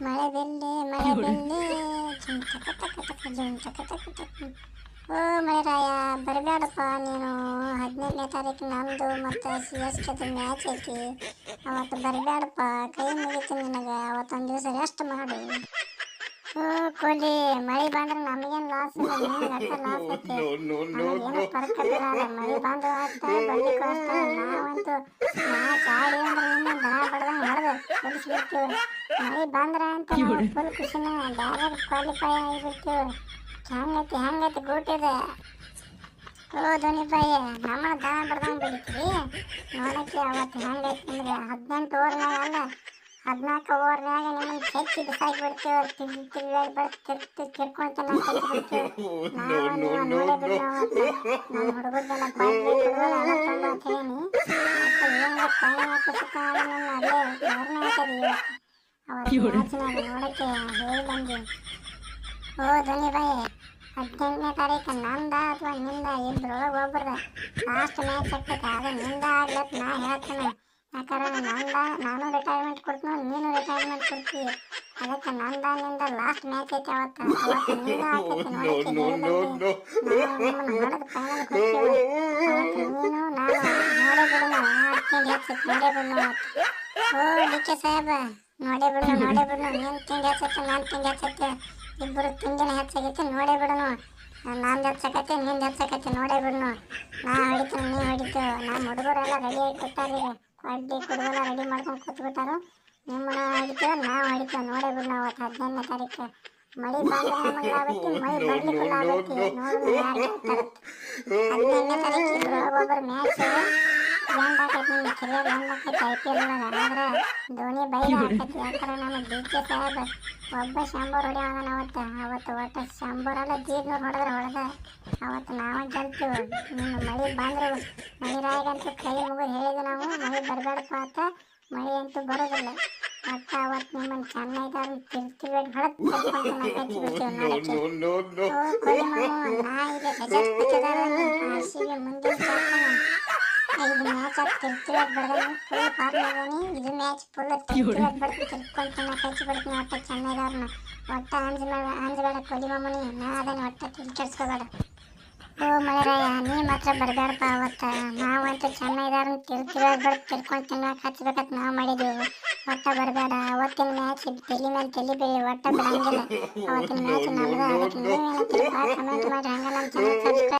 ಮಳೆ ಬೆಲ್ಲೆ ಮಳೆ ಬೆಲ್ಲೆ ಓ ಮಳೆರಾಯ ಬರಬೇಡಪ್ಪ ನೀನು ಹದಿನೆಂಟನೇ ತಾರೀಕು ನಮ್ಮದು ಮತ್ತು ಸಿ ಎಸ್ ಕೆದು ಮ್ಯಾಚ್ ಐತಿ ಅವತ್ತು ಬರಬೇಡಪ್ಪ ಕೈ ಮುಗಿತೀನಿ ನಿನಗೆ ಅವತ್ತೊಂದು ದಿವಸ ರೆಸ್ಟ್ ಮಾಡು ಓ ಕೊಹ್ಲಿ ಮಳೆ ಬಂದ್ರೆ ನಮಗೇನು ಲಾಸ್ ಇಲ್ಲ ಲಾಸ್ ಐತಿ ಏನೋ ಪರಕತ್ತಿಲ್ಲ ಮಳೆ ಬಂದು ಆಗ್ತಾ ನಾವಂತೂ ಮ್ಯಾಚ್ ಆಡಿ ಅಂದ್ರೆ ನಿನ್ನ ದನ ಬಡ್ದಂಗೆ ಹೊಡೆದು ಮಳೆ ಬಂದ್ರ ಅಂತ ನಾವು ಫುಲ್ ಖುಷಿನ ಡೈರೆಕ್ಟ್ ಕ್ವಾಲಿಫೈ ಆಗಿಬಿಟ್ಟು ಹೆಂಗೈತಿ ಹೆಂಗೈತಿ ಗೂಟಿದೆ ಓ ಧೋನಿಪಾಯಿ ನಮ್ಮ ದಾನ ಬಡ್ದಂಗೆ ಬಿಡ್ತೀವಿ ನೋಡಕ್ಕೆ ಅವತ್ತು ಹೆಂಗೈತಿ ಅಂದ್ರೆ ಹದಿನೆಂಟು ಓವರ್ನಾಗ ಅಲ್ಲ ಹದಿನಾಲ್ಕು ಓವರ್ನಾಗ ನಿಮ್ಮನ್ನು ಹೆಚ್ಚು ಬಿಸಾಕಿ ಬಿಡ್ತೀವಿ. ತಿರ್ಗಿ ತಿರ್ಗಾಡಿ ಬಡ್ ತಿರ್ತಿ ತಿರ್ಕೊಂತ ನಾವು ನೋಡೇ ಬಿಡಿ ಅವತ್ತು. ನಮ್ಮ ಹುಡುಗರ್ದೆಲ್ಲ ಹೇಳಿ. ಏನು ಅಲ್ಲೇ ಧೋರಣೆ ಹಾಕದಿ ನೋಡಕ್ಕೆ ಹೇಳಿ ಬಂದು ಓ ಧೋನಿ ಬಾಯಿ ಹದಿನೆಂಟನೇ ತಾರೀಕು ನಂದ ಅಥವಾ ನಿಂದ ಇಬ್ಬರೊಳಗೆ ಒಬ್ರದ. ಲಾಸ್ಟ್ ಮ್ಯಾಚ್ ಆಗ್ತೈತೆ ಅದು ನಿಂದ ಆಗ್ಲತ್ ನಾ ಹೇಳ್ತೇನೆ. ಯಾಕಂದ್ರೆ ನಂದ ನಾನು ರಿಟೈರ್ಮೆಂಟ್ ಕೊಡ್ತೀನಿ ನೀನು ರಿಟೈರ್ಮೆಂಟ್ ಕೊಡ್ತೀವಿ ಅದಕ್ಕೆ ನಂದ ನಿಂದ ಲಾಸ್ಟ್ ಮ್ಯಾಚ್ ಐತೆ ಅವತ್ತು. ಅವತ್ತು ನಿಂದ ಆಗ್ತೈತೆ ನೋಡಕ್ಕೆ ಹೇಳಿ ಬಂದ್ವಿ. ನಾನು ನಿಮ್ಮನ್ನ ಹೊಡೆದು ಫೈನಲ್ ಕೊಡ್ತೀವಿ. ಅವತ್ತು ನೀನು ನಾನು ನೋಡೇ ಬಿಡೋಣ ತಿಂಡಿ ಹಚ್ಚಕ್ಕೆ ನೋಡೇ ಬಿಡೋಣ ಅವತ್ತು. ಓ ಡಿ ಕೆ ಸಾಹೇಬ. ನೋಡೇ ಬಿಡೋಣ ನೋಡೇ ಬಿಡೋಣ ನೀನು ತಿಂಡಿ ಹಚ್ಚತ್ತೆ ನಾನು ತಿಂಡಿ ಹಚ್ಚತ್ತೆ ಇಬ್ಬರು ತಿಂಡಿನ ಹೆಚ್ಚಾಗೈತೆ ನೋಡೇ ಬಿಡೋಣ ನಾನು. ಹೆಚ್ಚಾಕತ್ತೆ ನಿಂದು ಹೆಚ್ಚಾಕತ್ತೆ ನೋಡೇ ಬಿಡೋಣ ನಾ ಹೊಡಿತೀನಿ ನೀ ಹೊಡಿತು. ನಮ್ಮ ಹುಡುಗರೆಲ್ಲ ರೆಡಿ ಆಗಿ ಅಡ್ಡಿ ಕುಡುಗೆಲ್ಲ ರೆಡಿ ಮಾಡ್ಕೊಂಡು ಕೂತ್ಬಿಟ್ಟಾರು. ನಿಮ್ಮನ ಹೊಡಿತೇವೆ ನಾ ಹೊಡಿತೇವೆ ನೋಡೇ ಬಿಡೋಣ ಅವತ್ತು ಹದಿನೈದನೇ ತಾರೀಕು. ಮಳೆ ಬಂದ್ರೆ ನಮಗೆ ಆಗುತ್ತೆ ಮಳೆ ಬರ್ಲಿಕ್ಕೂ ಆಗುತ್ತೆ ನೋಡೋಣ ಹದಿನೈದನೇ ತಾರೀಕು ಒಬ್ಬೊಬ್ಬರು ಮ್ಯಾಚ್ ಎಂಡ್ ಆಕೈತಿ ಐ ಪಿ ಎಲ್ ಒಳಗೆ ಆದ್ರೆ ಧೋನಿ ಬೈರ ಆಕೈತಿ ಯಾಕಂದ್ರೆ ನಮ್ಮ ಡಿ ಕೆ ಸಾಹೇಬ್. ಒಬ್ಬ ಶಂಬರ್ ಹೊಡಿಯೋಣ ಅವತ್ತು. ಅವತ್ತು ಒಟ್ಟು ಶಂಬರಲ್ಲ ಜೀರ್ನೂರು ಹೊಡೆದ್ರೆ ಹೊಡೆದ. ಅವತ್ತು ನಾವು ಗೆಲ್ತೀವಿ. ಮಳೆ ಬಂದ್ರು ಮಳೆರಾಯಗಂತೂ ಕೈ ಮುಗಿದು ಹೇಳಿದ್ವಿ ನಾವು. ಮಳೆ ಬರಬೇಡಪ್ಪ ಅಂತ ಮಳೆ ಅಂತೂ ಬರೋದಿಲ್ಲ. ಒಟ್ಟು ಅವತ್ತು ನಿಮ್ಮನ್ನು ಚೆನ್ನೈದವ್ರನ್ನ ತಿರ್ತಿಬೇಡಿ ಹೊಡೆದು ನಾ ಮುಂದಿನ ಚಾಪ್ಟರ್ ಇದು ಮ್ಯಾಚ್ ಅದು ತಿರ್ತಿರೋದು ಫುಲ್ ಫಾರ್ಮ್ ಇದಾನೆ ಇದು ಮ್ಯಾಚ್ ಫುಲ್ ತಿರ್ತಿರೋದು ಬಡ್ದು ತಿರ್ಕೊಂತಾನೆ ಕಚ್ಚಿ ಬಿಡ್ತೀನಿ ಒಟ್ಟು ಚೆನ್ನೈದವ್ರನ್ನ. ಒಟ್ಟು ಅಂಜಬೇಡ ಅಂಜಬೇಡ ಕೊಲಿ ಮಾಮನಿ ನಾ ಅದನ್ನ ಒಟ್ಟು ತಿಳಿ ಓ ಮಳೆರಾಯ ನೀ ಮಾತ್ರ ಬರಬೇಡಪ್ಪ ಅವತ್ತ. ನಾವಂತೂ ಚೆನ್ನೈದವ್ರನ್ನ ತಿರ್ತಿರೋದು ಬಡ್ದು ತಿರ್ಕೊಂಡು ತಿನ್ನಕ್ಕೆ ಹಚ್ಬೇಕಂತ ನಾವು ಮಾಡಿದ್ದೀವಿ ಒಟ್ಟ ಬರಬೇಡ ಅವತ್ತಿನ ಮ್ಯಾಚ್ ತಲೆ ಮೇಲೆ ತಲೆ ಬೇರೆ ಒಟ್ಟ ಬರಂಗಿಲ್ಲ ಅವತ್ತಿನ ಮ್ಯಾಚ್ ನಮ್ದು, ಅದಕ್ಕೆ ನೀವೇನಂತೀರಪ್ಪ ಕಮೆಂಟ್ ಮಾಡಿ ಹಂಗ ನಮ್ಮ ಚಾನಲ್ ಸಬ್ಸ್ಕ್ರೈಬ್